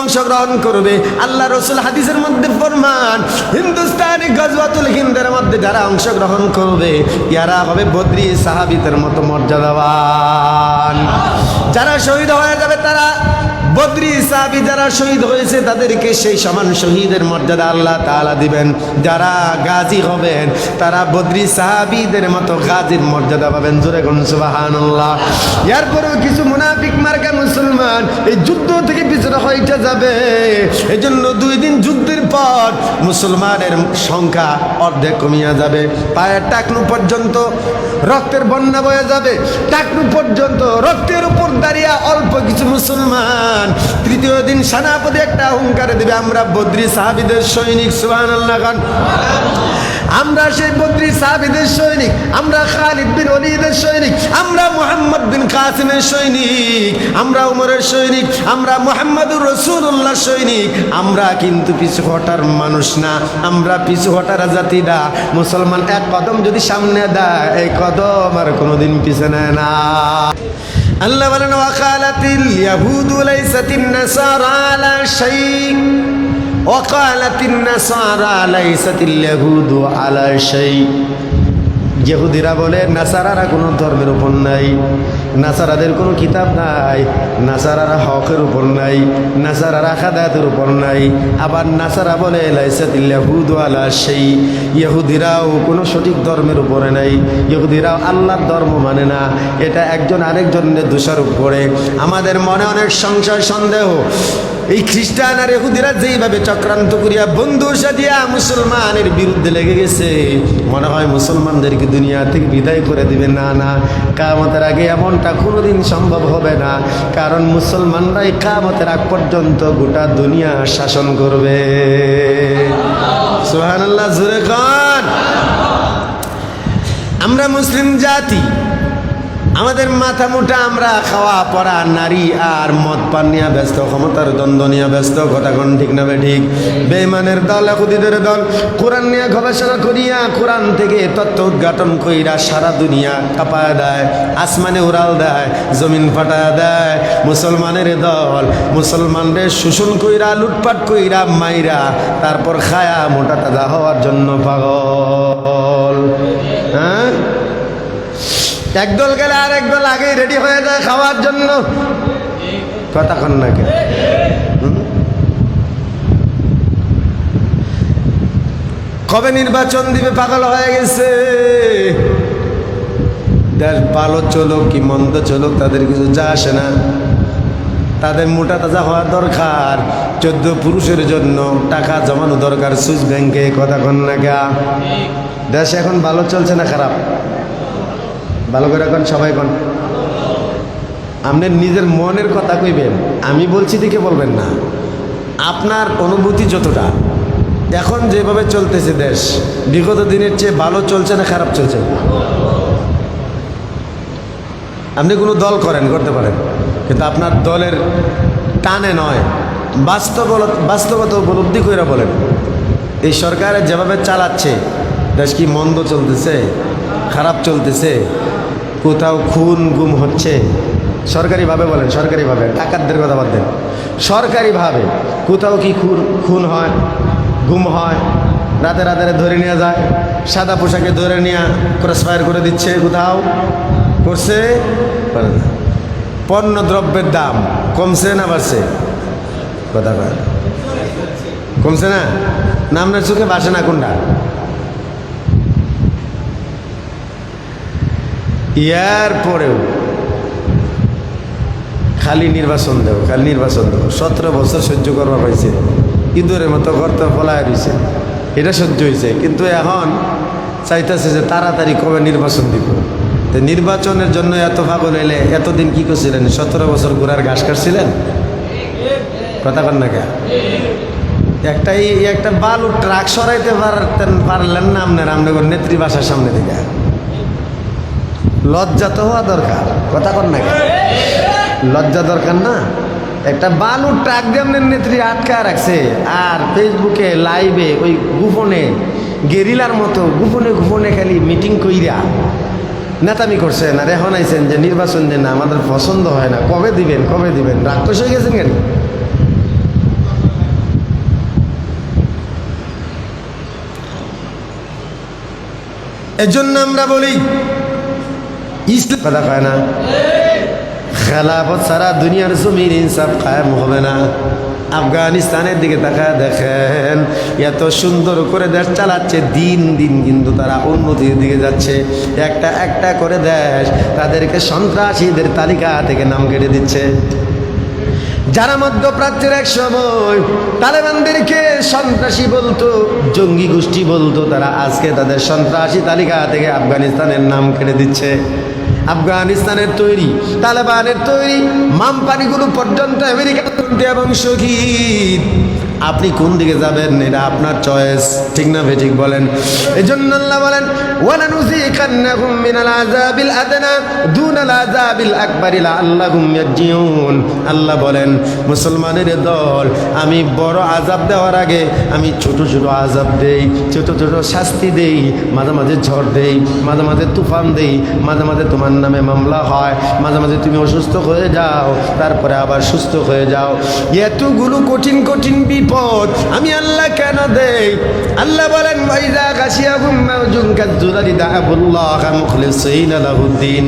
অংশগ্রহণ করবে। আল্লাহ রসুল হাদিসের মধ্যে ফরমান, হিন্দুস্তানি গজবাতুল হিন্দের মধ্যে যারা অংশগ্রহণ করবে, ইয়ারা হবে বদ্রী সাহাবিতের মতো মর্যাদাবান। যারা শহীদ হয়ে যাবে, তারা বদ্রী সাহাবি যারা শহীদ হয়েছে, তাদেরকে সেই সমান শহীদের মর্যাদা আল্লাহ তাআলা দিবেন। যারা গাজী হবেন, তারা বদ্রী সাহাবিদের মতো গাজীর মর্যাদা পাবেন। জোরে সুবহানাল্লাহ। এরপরেও কিছু মুনাফিক মার্কা মুসলমান এই যুদ্ধ থেকে পিছনে হইতে যাবে। এই জন্য দুই দিন যুদ্ধের পর মুসলমানের সংখ্যা অর্ধেক কমিয়া যাবে। পায়ের টাকনু পর্যন্ত রক্তের বন্যা বয়ে যাবে। টাকনু পর্যন্ত রক্তের উপর দাঁড়িয়ে অল্প কিছু মুসলমান তৃতীয় দিন সেনাপতি একটা অহংকার দেবে, আমরা বদ্রী সাহাবিদের সৈনিক সুবাহ আল্লাহ খান। আমরা সেই বদ্রী সাহাবিদের সৈনিক, আমরা খালিদ বিন অলিদের সৈনিক, আমরা মোহাম্মদ বিন কাসিমের সৈনিক, আমরা উমরের সৈনিক, আমরা মোহাম্মদুর রসুল্লাহ সৈনিক, আমরা কিন্তু পিছু হটার মানুষ না, আমরা পিছু হটার জাতি না। মুসলমান এক কদম যদি সামনে দেয়, এই কদম আর কোনোদিন পিছনে না। আল্লাহ বলেন ওয়াকালাতিল ইয়াহুদু লাইসাতিন নাসারা আলা শাইইন ওয়াকালাতিন নাসারা লাইসাতিল ইয়াহুদু আলা শাইইন ইহুদিরা বলে, নাসারারা কোনো ধর্মের উপর নাই, নাসারাদের কোনো কিতাব নাই, নাসারারা হকের উপর নাই, নাসারারা খাদাতের উপর নাই। আবার নাসারা বলে লাইসাতিল্লাহুদ আলা সেই ইহুদিরাও কোনো সঠিক ধর্মের উপরে নাই। ইহুদিরাও আল্লাহর ধর্ম মানে না। এটা একজন আরেকজনের দোষারোপ করে। আমাদের মনে অনেক সংশয়, সন্দেহ। এই খ্রিস্টান আর এহুদিরা যেইভাবে চক্রান্ত করিয়া বন্ধু সাজিয়া মুসলমানের বিরুদ্ধে লেগে গেছে, মনে হয় মুসলমানদেরকে দুনিয়া থেকে বিদায় করে দিবে। না না কামতের আগে এমনটা কোনোদিন সম্ভব হবে না, কারণ মুসলমানরাই কামতের আগ পর্যন্ত গোটা দুনিয়া শাসন করবে। সুহানাল্লাহ জুরে খান আমরা মুসলিম জাতি আমাদের মাথা মোটা, আমরা খাওয়া, পড়া, নারী আর মদ পান নিয়ে ব্যস্ত, ক্ষমতার দ্বন্দ্ব নিয়ে ব্যস্ত ঘটাঘন ঠিক না বে ঠিক। বেইমানের দল, একুদিদের দল, কোরআন নিয়ে গবেষণা করিয়া, কোরআন থেকে তত্ত্ব উদ্ঘাটন কইরা সারা দুনিয়া কাপায় দেয়, আসমানে উড়াল দেয়, জমিন ফাটায় দেয়। মুসলমানের দল, মুসলমানদের শোষণ কইরা, লুটপাট কইরা মাইরা, তারপর খায়া মোটা তাজা হওয়ার জন্য পাগল। হ্যাঁ? একদল গেলে আর একদল আগেই রেডি হয়ে যায় খাওয়ার জন্য। কথা কন না কেন? কবে নির্বাচন দিবে পাগল হয়ে গেছে? দেশ ভালো চলুক কি মন্দ চলুক, তাদের কিছু যা আসে না। তাদের মোটা তাজা হওয়া দরকার। চোদ্দ পুরুষের জন্য টাকা জমানো দরকার, সুইস ব্যাংকে, কথা কন না গা দেশ এখন ভালো চলছে না খারাপ? ভালো করে এখন সবাই কন? আপনি নিজের মনের কথা কইবেন, আমি বলছি দেখে বলবেন না। আপনার অনুভূতি যতটা, এখন যেভাবে চলতেছে দেশ, বিগত দিনের চেয়ে ভালো চলছে না খারাপ চলছে? আপনি কোনো দল করেন, করতে পারেন, কিন্তু আপনার দলের টানে নয়, বাস্তব বাস্তবতা উপলব্ধি করে বলেন। এই সরকারে যেভাবে চালাচ্ছে, দেশ কি মন্দ চলতেছে, খারাপ চলতেছে কোথাও খুন গুম হচ্ছে। সরকারিভাবে বলেন, সরকারিভাবে, ডাকাতদের কথা বাদ দেন। সরকারিভাবে কোথাও কি খুন খুন হয়, গুম হয়, রাতে রাতে ধরে নিয়ে যায়, সাদা পোশাকে ধরে নিয়ে ক্রস ফায়ার করে দিচ্ছে কোথাও? করছে। পণ্য দ্রব্যের দাম কমছে না বাড়ছে? কথা কমছে না? না আপনার চোখে বাসে না কোনটা? ইয়ার পরেও খালি নির্বাচন দেব খালি নির্বাচন দেব সতেরো বছর সহ্য করবা পাইছে। ইঁদুরের মতো গর্ত ফলায় রয়েছে এটা সহ্য হয়েছে কিন্তু এখন চাইতেছে যে তাড়াতাড়ি কবে নির্বাচন দিব। তো নির্বাচনের জন্য এত পাগল এলে এতদিন কি করছিলেন? সতেরো বছর ঘোরার ঘাস কাটছিলেন? কথা কন না কে একটা এই একটা বালু ট্রাক সরাইতে পারতেন পারলেন না আপনার। আপনার নেত্রী বাসার সামনে থেকে। লজ্জা তো হওয়া দরকার, কথা কর না লজ্জা দরকার না? একটা বালুর ট্রাক দেমনের নেত্রী আটকা রাখছে, আর ফেসবুকে লাইভে, ওই গোপনে গেরিলার মতো গোপনে গোপনে খালি মিটিং কইরা নেতামি করছেন আর এখন আইছেন যে নির্বাচন যে না, আমাদের পছন্দ হয় না, কবে দিবেন কবে দিবেন? রাক্ষস হয়ে গেছেন কেন? এজন্য আমরা বলি ইসলাম কথা কয় না? খেলাফত সারা দুনিয়ার জমির ইনসাফ কায়েম হবে না। আফগানিস্তানের দিকে তাকা দেখেন, এত সুন্দর করে দেশ চালাচ্ছে, দিন দিন কিন্তু তারা উন্নতির দিকে যাচ্ছে। একটা একটা করে দেশ তাদেরকে সন্ত্রাসীদের তালিকা থেকে নাম কেটে দিচ্ছে। যারা মধ্যপ্রাচ্যের এক সময় তালেবানদেরকে সন্ত্রাসী বলতো, জঙ্গি গোষ্ঠী বলতো, তারা আজকে তাদের সন্ত্রাসী তালিকা থেকে আফগানিস্তানের নাম কেড়ে দিচ্ছে আফগানিস্তানের তৈরি, তালেবানের তৈরি, মামপানিগুলো পর্যন্ত আমেরিকা এবং শহীদ। আপনি কোন দিকে যাবেন? এটা আপনার চয়েস ঠিক না ঠিক বলেন। এই জন্য আল্লাহ বলেন আল্লাহ বলেন, মুসলমানের দল, আমি বড় আজাব দেওয়ার আগে আমি ছোট ছোট আজাব দেই, ছোট ছোট শাস্তি দেই, মাঝে মাঝে ঝড় দেই, মাঝে মাঝে তুফান দেই, মাঝে মাঝে তোমার নামে মামলা হয়, মাঝে মাঝে তুমি অসুস্থ হয়ে যাও, তারপরে আবার সুস্থ হয়ে যাও। এতগুলো কঠিন কঠিন বিপদ আমি আল্লাহ কেন দেই? আল্লাহ বলেন ভাইজা গাছিয়া গুম্মাউজুন কাজুলারি দাহাবুল্লাহ মুখলিসিনা লাহুদ্দিন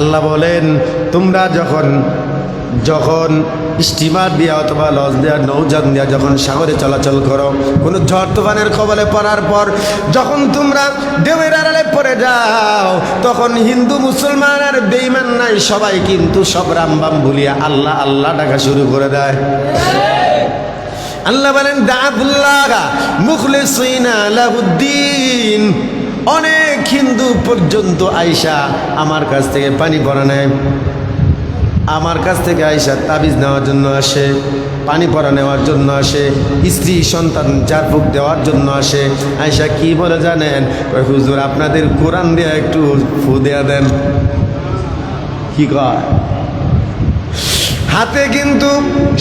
আল্লাহ বলেন, তোমরা যখন যখন স্টিমার দিয়া অথবা লঞ্চ দেওয়া নৌযান দেওয়া যখন সাগরে চলাচল করো, কোনো ঝড় তুফানের খবরে পড়ার পর, যখন তোমরা ঢেউয়ের আড়ালে পড়ে যাও, তখন হিন্দু, মুসলমান আর বেইমান নাই, সবাই কিন্তু সব রামবাম ভুলিয়া আল্লাহ আল্লাহ ডাকা শুরু করে দেয়। আল্লাহ বলেন দাবুল্লাহ অনেক হিন্দু পর্যন্ত আইসা আমার কাছ থেকে পানি পরা নেয়। আমার কাছ থেকে আইসা তাবিজ নেওয়ার জন্য আসে, পানি পরা নেওয়ার জন্য আসে, স্ত্রী, সন্তান, জারফুক দেওয়ার জন্য আসে। আইসা কি বলে জানেন? হুজুর, আপনাদের কোরআন দেয়া একটু ফু দেয়া দেন। কি কয়? হাতে কিন্তু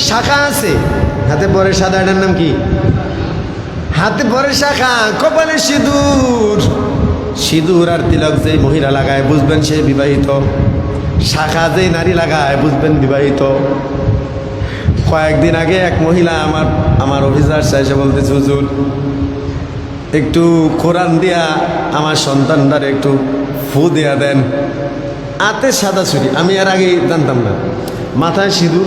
শাখা আছে। হাতে পরে সাদা এটার নাম কি? হাতে পরে শাখা, কপালে সিঁদুর। সিঁদুর আর তিলক যেই মহিলা লাগায়, বুঝবেন সে বিবাহিত। শাখা যেই নারী লাগায়, বুঝবেন বিবাহিত। কয়েকদিন আগে এক মহিলা আমার আমার অফিসার এসে বলতেছে, হুজুর, একটু কোরআন দিয়া আমার সন্তানটার একটু ফু দেয়া দেন। আতে সাদা ছুরি, আমি এর আগে জানতাম না। মাথায় সিঁদুর,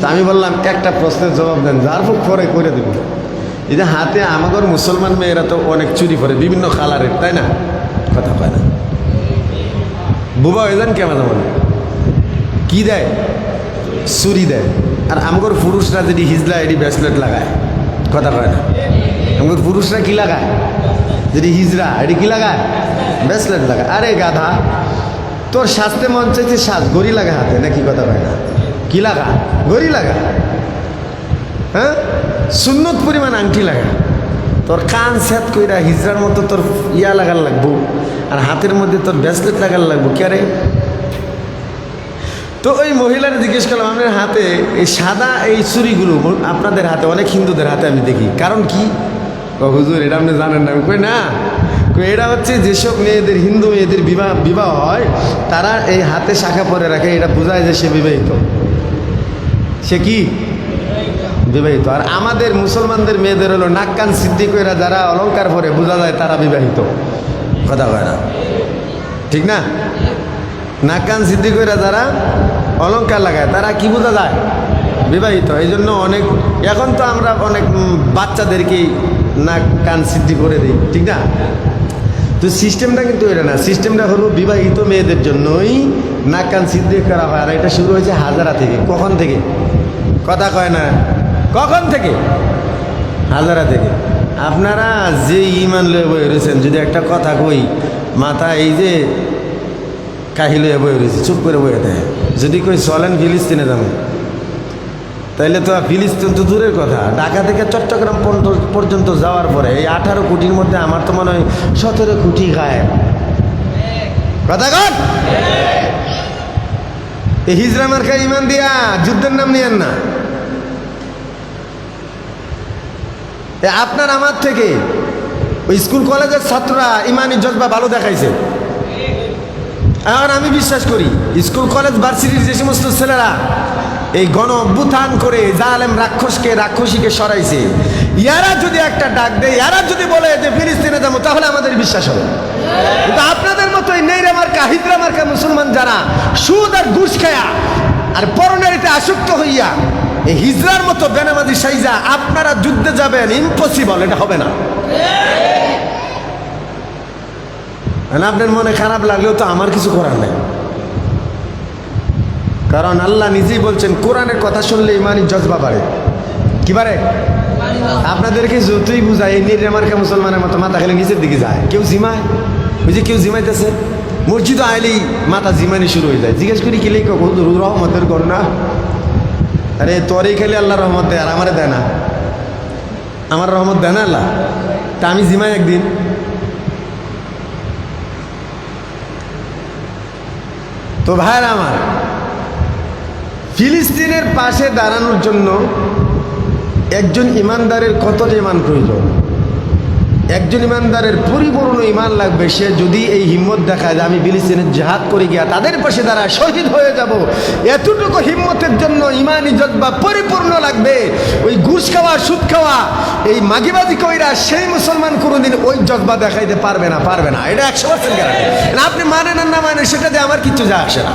তা আমি বললাম, একটা প্রশ্নের জবাব দেন, যার পরে করে দেব। এই যে হাতে আমাদের মুসলমান মেয়েরা তো অনেক চুরি করে, বিভিন্ন কালারের, তাই না? কথা কয় না। বুবা হয়ে যান কেমন বলে কি দেয়? চুরি দেয়। আর আমগর পুরুষরা যদি হিজলা এটি ব্রেসলেট লাগায়, কথা কয় না। আমগর পুরুষরা কি লাগায়? যদি হিজরা এটি কি লাগায়? ব্রেসলেট লাগায়। আরে গাধা, তোর স্বাস্থ্যে মন চাইছে শ্বাস গড়ি লাগে হাতে না কি কথা কয় না? কি লাগা? গড়ি লাগা? হ্যাঁ? সুন্নত পরিমাণ আংটি লাগা। তোর কান সেট কইরা হিজড়ার মতো তোর ইয়া লাগার লাগবো, আর হাতের মধ্যে তোর ব্রেসলেট লাগার লাগবো, কে রে তো ওই মহিলার জিজ্ঞেস করলাম, আপনার হাতে এই সাদা এই চুরিগুলো আপনাদের হাতে, অনেক হিন্দুদের হাতে আমি দেখি। কারণ কি? হুজুর, এটা আপনি জানেন না। কই, না। এটা হচ্ছে যেসব মেয়েদের, হিন্দু মেয়েদের বিবাহ বিবাহ হয়, তারা এই হাতে শাখা পরে রাখে, এটা বোঝায় যে সে বিবাহিত। সে কি? বিবাহিত। আর আমাদের মুসলমানদের মেয়েদের হলো নাক কান সিদ্ধি কইরা যারা অলংকার পরে বোঝা যায় তারা বিবাহিত। কথা কয় না? ঠিক না? নাক কান সিদ্ধি কইরা যারা অলংকার লাগায়, তারা কি বোঝা যায়? বিবাহিত। এই জন্য অনেক এখন তো আমরা অনেক বাচ্চাদেরকেই নাক কান সিদ্ধি করে দিই। ঠিক না? তো সিস্টেমটা কিন্তু এটা না সিস্টেমটা হলো বিবাহিত মেয়েদের জন্যই নাক কান সিদ্ধি করা হয়। আর এটা শুরু হয়েছে হাজারা থেকে। কখন থেকে? কথা কয় না। কখন থেকে? হাজারা থেকে। আপনারা যে ইমান লয়ে বয়ে রয়েছেন, যদি একটা কথা কই, মাথা এই যে কাহিল হয়ে বয়ে রয়েছে, চুপ করে বয়ে দেয়। যদি কই, চলেন ফিলিস্তিনে যাবেন তাইলে তো ফিলিস্তিন তো দূরের কথা। ঢাকা থেকে চট্টগ্রাম পর্যন্ত- যাওয়ার পরে এই আঠারো কোটির মধ্যে আমার তো মনে হয় সতেরো কোটি গায়ে কথা কন? এই হিজরা মার্কা ইমান দিয়া যুদ্ধের নাম নিয়েন না। আপনার আমার থেকে ওই স্কুল কলেজের ছাত্ররা ইমানি জজবা ভালো দেখাইছে। আর আমি বিশ্বাস করি, স্কুল কলেজ, ভার্সিটির যে সমস্ত ছেলেরা এই গণ অভ্যুত্থান করে জালেম রাক্ষসকে, রাক্ষসীকে সরাইছে। ইয়ারা যদি একটা ডাক দেয়, ইয়ারা যদি বলে যে ফিলিস্তিনে যাব, তাহলে আমাদের বিশ্বাস হবে। কিন্তু আপনাদের মতো এই নেইরা মার্কা হিদ্রা মার্কা মুসলমান যারা, সুদ আর ঘুষ খায়া আর পরনারীতে আসক্ত হইয়া এই হিজরার মতো বেনামাজি সাইজা আপনারা যুদ্ধে যাবেন ইম্পসিবল এটা হবে না। আপনার মনে খারাপ লাগলেও তো আমার কিছু করার নেই। কারণ আল্লাহ নিজেই বলছেন, কোরআনের কথা শুনলে ইমানি জজবা বাড়ে। কি বাড়ে? আপনাদেরকে যতই বুঝায় এই নির্মার্কা মুসলমানের মতো মাথা খেলে নিচের দিকে যায়। কেউ জিমায়? যে কেউ জিমাইতেছে। মসজিদ আইলেই মাথা জিমানি শুরু হয়ে যায়। জিজ্ঞেস করি কিলে রহমতের কর না? আরে, তোরই খেলে আল্লাহ রহমত দেয়, আর আমারে দেয় না। আমার রহমত দেয় না আল্লাহ? তা আমি জিমাই একদিন। তো ভাইয়ের আমার ফিলিস্তিনের পাশে দাঁড়ানোর জন্য একজন ইমানদারের কতটা ইমান প্রয়োজন? একজন ইমানদারের পরিপূর্ণ ইমান লাগবে, সে যদি এই হিম্মত দেখায় যে আমি ফিলিস্তিনের জেহাদ করে গিয়া তাদের পাশে দ্বারা শহীদ হয়ে যাব। এতটুকু হিম্মতের জন্য ইমান ইজত বা পরিপূর্ণ লাগবে, ওই ঘুষ খাওয়া, সুদ খাওয়া, এই মাগিবাজি কইরা সেই মুসলমান কোনোদিন ওই জজবা দেখাইতে পারবে না পারবে না। এটা একশো পার্সেন্ট আপনি মানেন না মানেন সেটা দিয়ে আমার কিচ্ছু যা আসে না।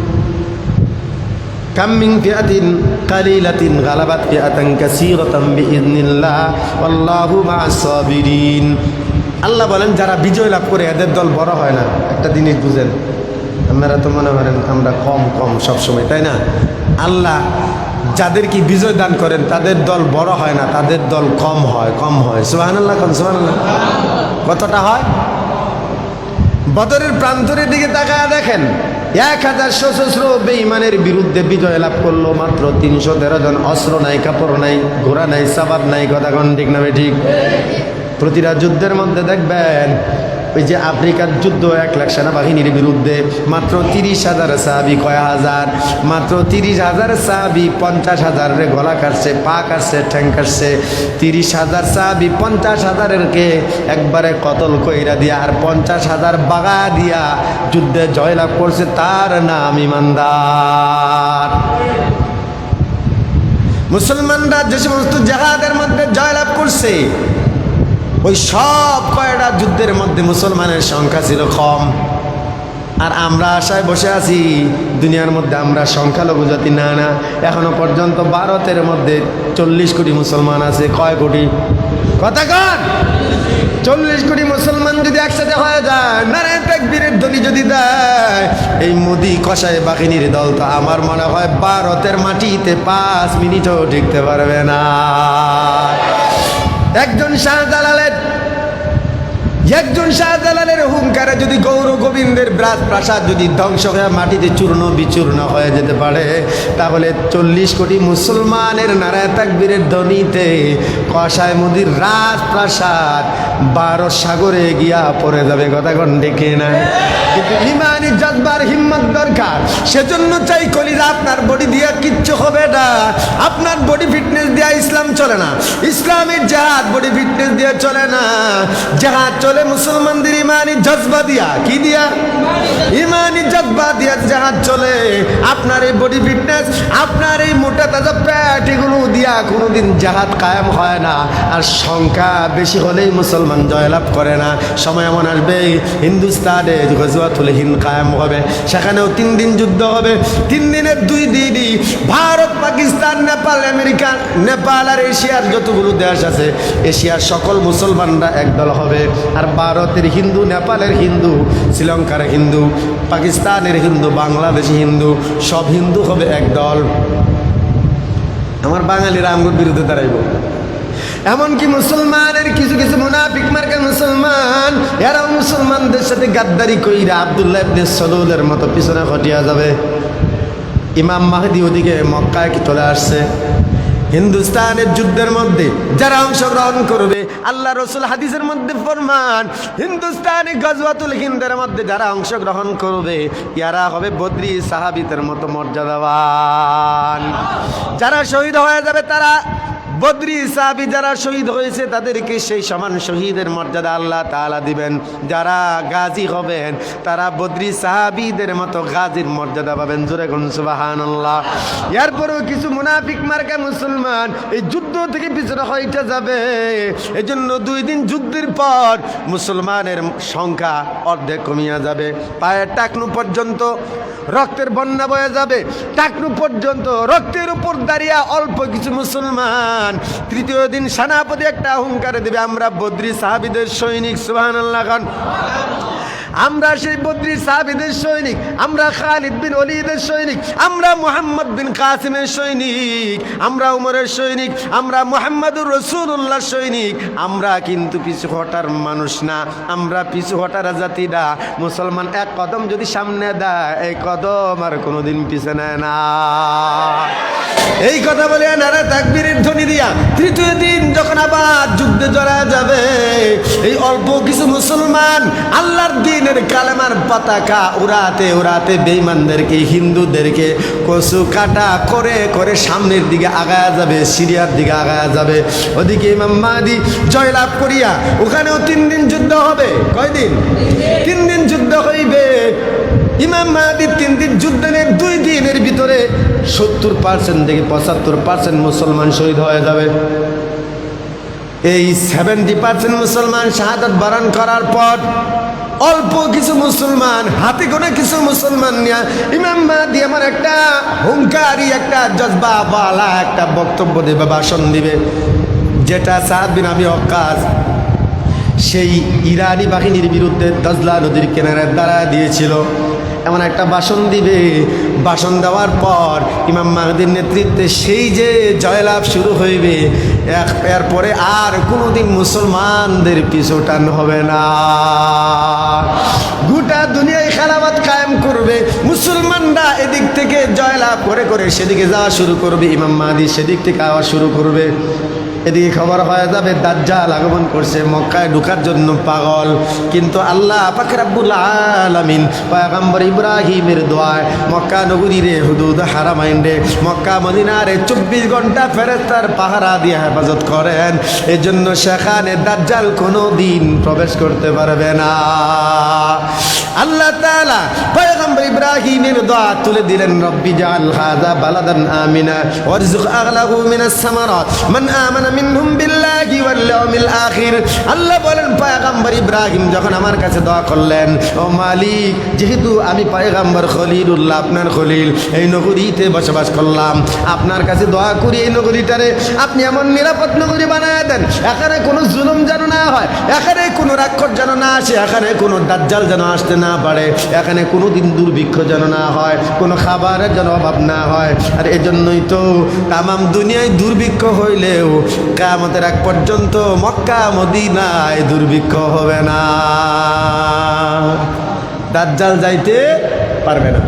কামিং ফিয়াতিন কালিলাতিন গালাবাত ফিয়াতান কাসীরাতাম বিইذنিল্লাহ আল্লাহু মাআসাবিরিন আল্লাহ বলেন, যারা বিজয় লাভ করে এদের দল বড় হয় না। একটা জিনিস বুঝেন, আপনারা তো মনে করেন আমরা কম কম সবসময়, তাই না? আল্লাহ যাদেরকে বিজয় দান করেন, তাদের দল বড় হয় না, তাদের দল কম হয় কম হয়। সোহান আল্লাহ কম সোহান কতটা হয়? বদরের প্রান্তরের দিকে তাকায় দেখেন। এক হাজার সশস্ত্র বেঈমানের বিরুদ্ধে বিজয় লাভ করল মাত্র তিনশো তেরো জন। অস্ত্র নাই, কাপড় নাই, ঘোড়া নাই সাবাদ নাই কথা ঠিক না ঠিক প্রতিটা যুদ্ধের মধ্যে দেখবেন ওই যে আফ্রিকার যুদ্ধ, এক লাখ সেনাবাহিনীর বিরুদ্ধে মাত্র তিরিশ হাজার সাহাবি কয় হাজার? মাত্র তিরিশ হাজার সাহাবি, পঞ্চাশ হাজারের গলা কাটছে, পা কাটছে, ঠ্যাং কাটছে। তিরিশ হাজার সাহাবি, পঞ্চাশ হাজারেরকে একবারে কতল কইরা দিয়া আর পঞ্চাশ হাজার বাগা দিয়া যুদ্ধে জয়লাভ করছে তার নাম ইমানদার। মুসলমানরা যে সমস্ত জাহাদের মধ্যে জয়লাভ করছে ওই সব কয়টা যুদ্ধের মধ্যে মুসলমানের সংখ্যা ছিল কম। আর আমরা আশায় বসে আছি, দুনিয়ার মধ্যে আমরা সংখ্যালঘু জাতি না না। এখনও পর্যন্ত ভারতের মধ্যে চল্লিশ কোটি মুসলমান আছে। কয় কোটি? কথা কন। চল্লিশ কোটি মুসলমান যদি একসাথে হয়ে যায় নারায়ণ তাকবীরের ধ্বনি যদি দেয়, এই মোদি কষায় বাহিনীর দল তো আমার মনে হয় ভারতের মাটিতে পাঁচ মিনিটও টিকতে পারবে না। একজন শাহজালালের একজন শাহজালালের হুঙ্কারে যদি গৌর গোবিন্দের ব্রাজ প্রাসাদ যদি ধ্বংস হয়ে মাটিতে চূর্ণ বিচূর্ণ হয়ে যেতে পারে, তাহলে চল্লিশ কোটি মুসলমানের নারায় তাকবীরের ধ্বনিতে কষায় মোদির রাজপ্রাসাদ বারো সাগরে গিয়া পড়ে যাবে। কথা ডেকে না? কিন্তু ইমানি জজবার হিম্মত দরকার। সেজন্য চাই কলিজা আপনার বডি দিয়া কিচ্ছু হবে না। আপনার বডি ফিটনেস দিয়া ইসলাম চলে না। ইসলামের জাহাজ বডি ফিটনেস দিয়া চলে না। জাহাজ চলে মুসলমানদের ইমানি জজবা দিয়া, কি দিয়া? ইমানি জজবা দিয়া জাহাজ চলে। আপনার এই বডি ফিটনেস আপনার এই মোটা তাজা প্যাট এগুলো দিয়া কোনোদিন জাহাজ কায়েম হয় না। আর সংখ্যা বেশি হলেই মুসলমান জয়লাভ করে না। সময় এমন আসবে, হিন্দুস্তানে গজওয়াতুল হিন্দ কায়েম হবে। সেখানেও তিন দিন যুদ্ধ হবে। তিন দিনের দুই দিনই ভারত, পাকিস্তান, নেপাল, আমেরিকা, নেপাল আর এশিয়ার যতগুলো দেশ আছে, এশিয়ার সকল মুসলমানরা একদল হবে। আর ভারতের হিন্দু, নেপালের হিন্দু, শ্রীলঙ্কার হিন্দু, পাকিস্তানের হিন্দু, বাংলাদেশি হিন্দু, সব হিন্দু হবে একদল আমার বাঙালিরা আমগুর বিরুদ্ধে দাঁড়াইব। এমনকি মুসলমানের কিছু কিছু মুনাফিক মার্কা মুসলমান, এরাও মুসলমানদের সাথে গাদ্দারি কইরা আবদুল্লাহ ইবনে সলুলের মতো পিছনে ঘটিয়া যাবে। ইমাম মাহদি ওদিকে মক্কায় কি চলে আসছে? হিন্দুস্তানের যুদ্ধের মধ্যে যারা অংশগ্রহণ করবে, আল্লাহ রসুল হাদিসের মধ্যে ফরমান, হিন্দুস্তানি গজওয়াতুল হিন্দের মধ্যে যারা অংশগ্রহণ করবে, ইয়ারা হবে বদ্রি সাহাবিতের মতো মর্যাদাবান। যারা শহীদ হয়ে যাবে তারা বদ্রি সাহাবি যারা শহীদ হয়েছে, তাদেরকে সেই সমান শহীদের মর্যাদা আল্লাহ তাআলা দিবেন। যারা গাজী হবেন, তারা বদ্রি সাহাবিদের মতো গাজীর মর্যাদা পাবেন। জোরে গুন সুবহানাল্লাহ। এরপরেও কিছু মুনাফিক মার্কা মুসলমান এই যুদ্ধ থেকে পিছনে হইতে যাবে। এই জন্য দুই দিন যুদ্ধের পর মুসলমানের সংখ্যা অর্ধেক কমিয়া যাবে। পায়ের টাকনু পর্যন্ত রক্তের বন্যা বয়ে যাবে। টাকনু পর্যন্ত রক্তের উপর দাঁড়িয়ে অল্প কিছু মুসলমান তৃতীয় দিন সেনাপতি একটা হুঙ্কারে দেবে, আমরা বদ্রি সাহাবিদের সৈনিক সুবাহান আল্লাহ খান। আমরা সেই বদ্রি সাহাবিদের সৈনিক, আমরা খালিদ বিন অলিদের সৈনিক, আমরা মোহাম্মদ বিন কাসিমের সৈনিক, আমরা উমরের সৈনিক, আমরা মোহাম্মদুর রসুল্লাহ সৈনিক। আমরা কিন্তু পিছু হটার মানুষ না, আমরা পিছু হটার জাতি না। মুসলমান এক কদম যদি সামনে দেয়, এই কদম আর কোনোদিন পিছে নেয় না। এই কথা বলে নারা তাকবীরের ধ্বনি দিয়া তৃতীয় দিন যখন আবার যুদ্ধে জড়া যাবে, এই অল্প কিছু মুসলমান আল্লাহর দিনের কালেমার পতাকা উড়াতে উড়াতে বেইমানদেরকে হিন্দুদেরকে কচু কাটা করে করে সামনের দিকে আগায়া যাবে, সিরিয়ার দিকে আগায়া যাবে। ওদিকে ইমাম মাহাদি জয়লাভ করিয়া, ওখানেও তিন দিন যুদ্ধ হবে। কয়দিন? তিন দিন যুদ্ধ হইবে। ইমাম মাহাদি তিন দিন যুদ্ধের দুই দিনের ভিতরে সত্তর পার্সেন্ট থেকে পঁচাত্তর পার্সেন্ট মুসলমান শহীদ হয়ে যাবে। এই সেভেন্টি পার্সেন্ট মুসলমান শাহাদাত বারণ করার পর অল্প কিছু মুসলমান, হাতে করে কিছু মুসলমান নিয়ে ইমাম মাহাদি আমার একটা হুঙ্কারি, একটা জজবা বালা একটা বক্তব্য দেবে, ভাষণ দিবে, যেটা সাহাদ বিন আমি অক্কাশ সেই ইরানি বাহিনীর বিরুদ্ধে দজলা নদীর কেনারের দাঁড়া দিয়েছিল। এমন একটা বাসন দিবে। বাসন দেওয়ার পর ইমাম মাহদির নেতৃত্বে সেই যে জয়লাভ শুরু হইবে, এক- এরপরে আর কোনোদিন মুসলমানদের পিছু টান হবে না। গোটা দুনিয়ায় খেলাবাদ কায়েম করবে, মুসলমানরা এদিক থেকে জয়লাভ করে করে সেদিকে যাওয়া শুরু করবে, ইমাম মাহাদি সেদিক থেকে আওয়া শুরু করবে। এদিকে খবর হয়ে যাবে, দাজ্জাল আগমন করছে মক্কায় ঢুকার জন্য পাগল। কিন্তু আল্লাহ পাক রাব্বুল আলামিন পয়গম্বর ইব্রাহিমের দোয়ায় মক্কা নগরীরে হুদুদ হারামাইন রে মক্কা মদিনারে চব্বিশ ঘণ্টা ফেরেস্তার পাহারা দিয়ে হেফাজত করেন। এজন্য সেখানে দাজ্জাল কোনো দিন প্রবেশ করতে পারবে না। আল্লাহ তাআলা পয়গম্বর ইব্রাহিমের দোয়া তুলে দিলেন, রব্বি জাল হাযা বালাদান আমিনা ওয়ারযুক আগলাহু মিনাস সামারাত। মান আমানা মিনহুম বিল্লাহি ওয়াল ইয়াউমিল আখির। আল্লাহ বলেন, পয়গম্বর ইব্রাহিম যখন আমার কাছে দোয়া করলেন, ও মালিক, যেহেতু আমি পয়গম্বর খলিলুল্লাহ, আপনার খলিল, এই নগরীতে বসবাস করলাম। আপনার কাছে দোয়া করি এই নগরীটারে। আপনি এমন নিরাপদ নগরী বানায় দেন, এখানে কোনো জুলুম যেন না হয়, এখানে কোনো রাক্ষস যেন না আসে, এখানে কোনো দাজ্জাল যেন আসতে না পারে, এখানে কোনো দিন দুর্ভিক্ষ যেন না হয়, কোনো খাবারের যেন অভাব না হয়। আর এজন্যই তো তামাম দুনিয়ায় দুর্ভিক্ষ হইলেও কামতের এক পর্যন্ত মক্কা মদিনায় দুর্ভিক্ষ হবে না। দাজ্জাল যাইতে পারবে না।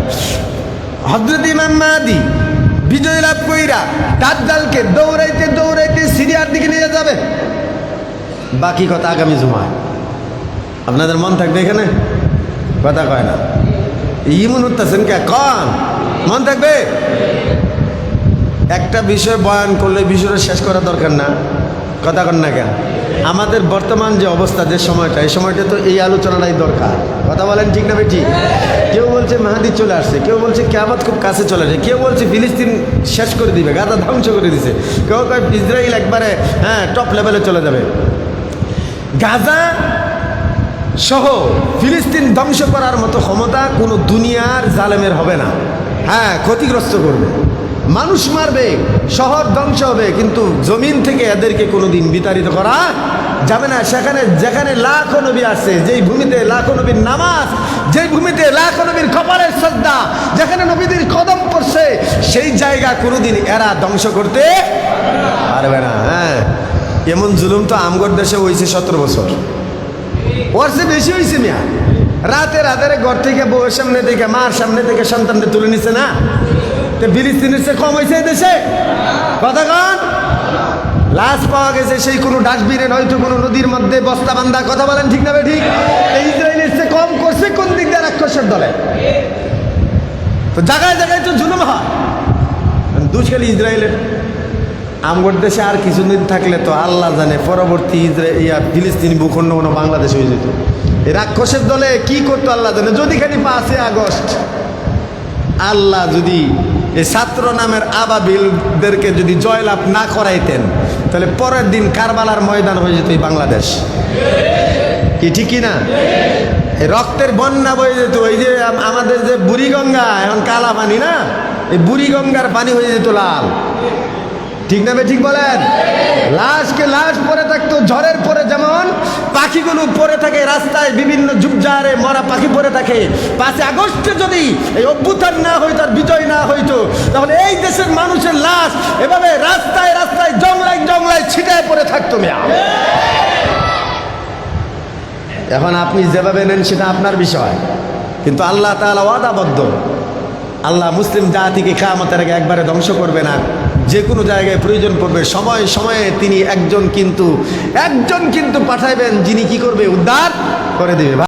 হজরত ইমাম মাহাদি বিজয় লাভ কইরা দাজ্জালকে দৌড়াইতে দৌড়াইতে সিরিয়ার দিকে নিয়ে যাবে। বাকি কথা আগামী জুমায়। আপনাদের মন থাকবে এখানে? কথা কয় না। ইমন উঠতেছেন কে? কন? মন থাকবে? একটা বিষয় বয়ান করলে বিষয়টা শেষ করা দরকার না। কথা কন না কেন? আমাদের বর্তমান যে অবস্থা, যে সময়টা, এই সময়টা তো এই আলোচনাটাই দরকার। কথা বলেন ঠিক না ঠিক কেউ বলছে মাহাদি চলে আসছে, কেউ বলছে কেয়ামত খুব কাছে চলে আসে কেউ বলছে ফিলিস্তিন শেষ করে দিবে গাদা ধ্বংস করে দিছে। কেউ কয় ইসরায়েল একবারে হ্যাঁ টপ লেভেলে চলে যাবে। গাজা সহ ফিলিস্তিন ধ্বংস করার মতো ক্ষমতা কোনো দুনিয়ার জালেমের হবে না। হ্যাঁ ক্ষতিগ্রস্ত করবে। মানুষ মারবে, শহর ধ্বংস হবে, কিন্তু জমিন থেকে এদেরকে কোনো দিন বিতাড়িত করা যাবে না। সেখানে, যেখানে লাখো নবী আছে, যেই ভূমিতে লাখো নবীর নামাজ, যেই ভূমিতে লাখো নবীর কপালের শ্রদ্ধা, যেখানে নবীদের কদম পড়ছে, সেই জায়গা কোনোদিন এরা ধ্বংস করতে পারবে না। হ্যাঁ এমন জুলুম তো আমগর দেশে হয়েছে সতেরো বছর। ওর বেশি হয়েছে মিয়া। রাতে রাতের ঘর থেকে বউয়ের সামনে থেকে, মার সামনে থেকে সন্তানদের তুলে নিছে না? তো ফিলিস্তিনের চেয়ে কম হয়েছে দেশে? কথা কন। লাশ পাওয়া গেছে সেই কোনো ডাস্টবিনে, নয়তো কোনো নদীর মধ্যে বস্তা বান্ধা, কথা বলেন ঠিক না ঠিক? এই ইসরায়েলের চেয়ে কম করছে কোন দিক দিয়ে রাক্ষসের দলে? তো জায়গায় জায়গায় তো জুলুম হয়। খেলি ইসরায়েলের আমগর দেশে আর কিছুদিন থাকলে তো আল্লাহ জানে পরবর্তী ইয়া ফিলিস্তিনি ভূখণ্ড কোনো বাংলাদেশ হয়ে যেত। এই রাক্ষসের দলে কি করতো আল্লাহ জানে? যদি খালি পাঁচে আগস্ট, আল্লাহ যদি এই ছাত্র নামের আবাবিলদেরকে যদি জয়লাভ না করাইতেন, তাহলে পরের দিন কারবালার ময়দান হয়ে যেত এই বাংলাদেশ। কি ঠিক কি না? রক্তের বন্যা বয়ে যেত ওই যে আমাদের যে বুড়িগঙ্গা এখন কালা পানি না? এই বুড়িগঙ্গার পানি হয়ে যেত লাল। ঠিক না ঠিক বলেন? লাশকে লাশ পরে থাকতো, ঝড়ের পরে যেমন পাখিগুলো পরে থাকে রাস্তায়, বিভিন্ন ঝুপঝাড়ে মরা পাখি পরে থাকে। পাঁচে আগস্টে যদি এই অভ্যুত্থান না হইতো আর বিজয় না হইতো, তাহলে এই দেশের মানুষের লাশ এভাবে রাস্তায় রাস্তায়, জংলায় জংলায় ছিটায় পড়ে থাকতো মেয়া। এখন আপনি যেভাবে নেন সেটা আপনার বিষয়। কিন্তু আল্লাহ তাআলা ওয়াদাবদ্ধ। আল্লাহ মুসলিম জাতিকে কামতের আগে একবারে ধ্বংস করবে না। যে কোনো জায়গায় প্রয়োজন পড়বে। সময়ে সময়ে তিনি একজন কিন্তু একজন কিন্তু পাঠাইবেন, যিনি কি করবে? উদ্ধার করে দেবে।